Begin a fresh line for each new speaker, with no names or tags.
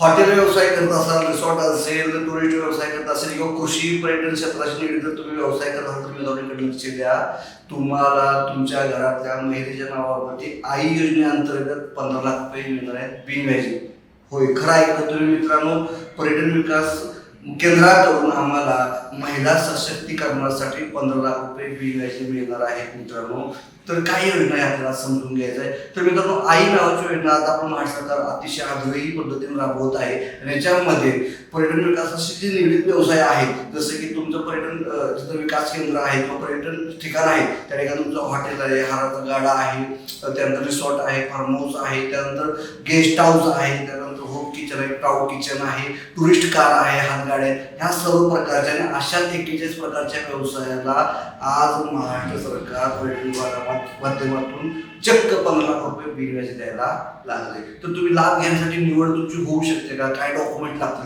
Hotel व्यवसाय करत असाल रिसॉर्ट असेल टुरिस्ट व्यवसाय करत असेल किंवा कृषी पर्यटन क्षेत्राशी निगडीत जर तुम्ही व्यवसाय करत असाल तर मित्रांकडे लक्ष द्या. तुम्हाला तुमच्या घरातल्या महिलेच्या नावावरती आई योजनेअंतर्गत पंधरा लाख रुपये मिळणार आहेत बिनव्याजी. होय खरं ऐकलं तुम्ही मित्रांनो? पर्यटन विकास केंद्राकडून आम्हाला महिला सशक्तीकरणासाठी पंधरा लाख रुपये बिनव्याजी मिळणार आहेत मित्रांनो. तर काही योजना आपल्याला समजून घ्यायचं आहे. तर मित्रांनो आई नावाची योजना आता आपण महाराष्ट्र सरकार अतिशय आग्रही पद्धतीने राबवत आहे. आणि याच्यामध्ये पर्यटन विकासाशी जे निगडीत व्यवसाय आहेत जसं की तुमचं पर्यटन जिथं विकास केंद्र आहे किंवा पर्यटन ठिकाण आहे त्या ठिकाणी तुमचं हॉटेल आहे हाराचा गाडा आहे त्यानंतर रिसॉर्ट आहे फार्म हाऊस आहे त्यानंतर गेस्ट हाऊस आहे त्यानंतर किचन आहे क्राऊड किचन आहे टुरिस्ट कार आहे हातगाड्या ह्या सर्व प्रकारच्या आणि अशा एक्केचाळीस प्रकारच्या व्यवसायाला आज महाराष्ट्र सरकार पर्यटन माध्यमातून चक्क पंधरा लाख रुपये व्याज द्यायला लागले तर तुम्ही लाभ घेण्यासाठी निवड तुमची होऊ शकते का? काय डॉक्युमेंट लागतील?